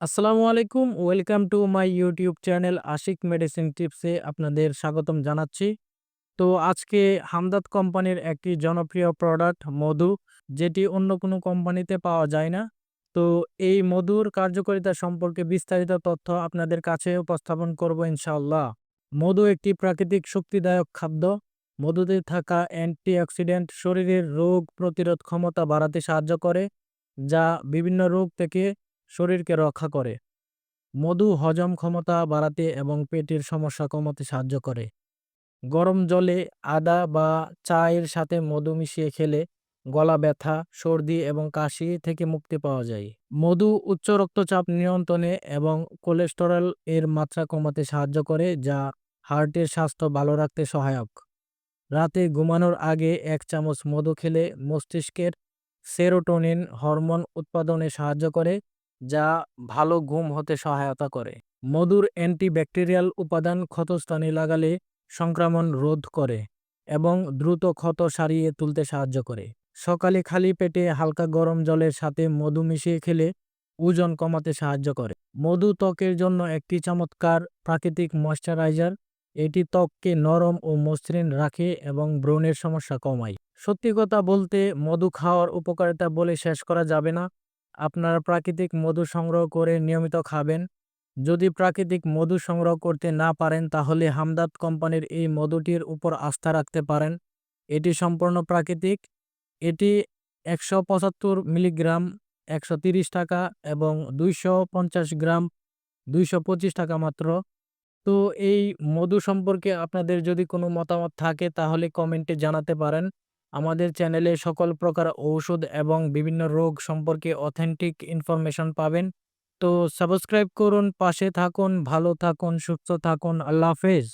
আসসালামু আলাইকুম, welcome to my YouTube channel Ashik medicine টিপসে আপনাদের স্বাগতম জানাচ্ছি। তো আজকে হামদাদ কোম্পানির একটি জনপ্রিয় প্রোডাক্ট, মধু, যেটি অন্য কোনো কোম্পানিতে পাওয়া যায় না। তো এই মধুর কার্যকারিতা সম্পর্কে বিস্তারিত তথ্য আপনাদের কাছে উপস্থাপন করব ইনশাআল্লাহ। মধু একটি প্রাকৃতিক শক্তিদায়ক খাদ্য। মধুতে থাকা অ্যান্টিঅক্সিডেন্ট শরীরের রোগ প্রতিরোধ ক্ষমতা বাড়াতে সাহায্য করে, যা বিভিন্ন রোগ থেকে শরীরকে রক্ষা করে। মধু হজম ক্ষমতা বাড়াতে এবং পেটের সমস্যা কমাতে সাহায্য করে। গরম জলে আদা বা চায়ের সাথে মধু মিশিয়ে খেলে গলা ব্যথা, সর্দি এবং কাশি থেকে মুক্তি পাওয়া যায়। মধু উচ্চ রক্তচাপ নিয়ন্ত্রণে এবং কোলেস্টেরল এর মাত্রা কমাতে সাহায্য করে, যা হার্টের স্বাস্থ্য ভালো রাখতে সহায়ক। রাতে ঘুমানোর আগে এক চামচ মধু খেলে মস্তিষ্কের সেরোটোনিন হরমোন উৎপাদনে সাহায্য করে। যা ভালো ঘুম হতে সহায়তা করে। মধুর অ্যান্টিব্যাকটেরিয়াল উপাদান ক্ষতস্থানে লাগালে সংক্রমণ রোধ করে এবং দ্রুত ক্ষত সারিয়ে তুলতে সাহায্য করে। সকালে খালি পেটে হালকা গরম জলের সাথে মধু মিশিয়ে খেলে ওজন কমাতে সাহায্য করে। মধু ত্বকের জন্য একটি চমৎকার প্রাকৃতিক ময়শ্চারাইজার। এটি ত্বককে নরম ও মসৃণ রাখে এবং ব্রণের সমস্যা কমায়। সত্যি কথা বলতে মধু খাওয়ার উপকারিতা বলে শেষ করা যাবে না। আপনারা প্রাকৃতিক মধু সংগ্রহ করে নিয়মিত খাবেন। যদি প্রাকৃতিক মধু সংগ্রহ করতে না পারেন, তাহলে হামদাদ কোম্পানির এই মধুটির উপর আস্থা রাখতে পারেন। এটি সম্পূর্ণ প্রাকৃতিক। এটি একশো পঁচাত্তর মিলিগ্রাম, একশো টাকা এবং দুইশো পঞ্চাশ গ্রাম, দুইশো পঁচিশ টাকা মাত্র। তো এই মধু সম্পর্কে আপনাদের যদি কোনো মতামত থাকে, তাহলে কমেন্টে জানাতে পারেন। আমাদের চ্যানেলে সকল প্রকার ঔষধ এবং বিভিন্ন রোগ সম্পর্কে অথেন্টিক ইনফরমেশন পাবেন। তো সাবস্ক্রাইব করুন, পাশে থাকুন, ভালো থাকুন, সুস্থ থাকুন, আল্লাহ হাফেজ।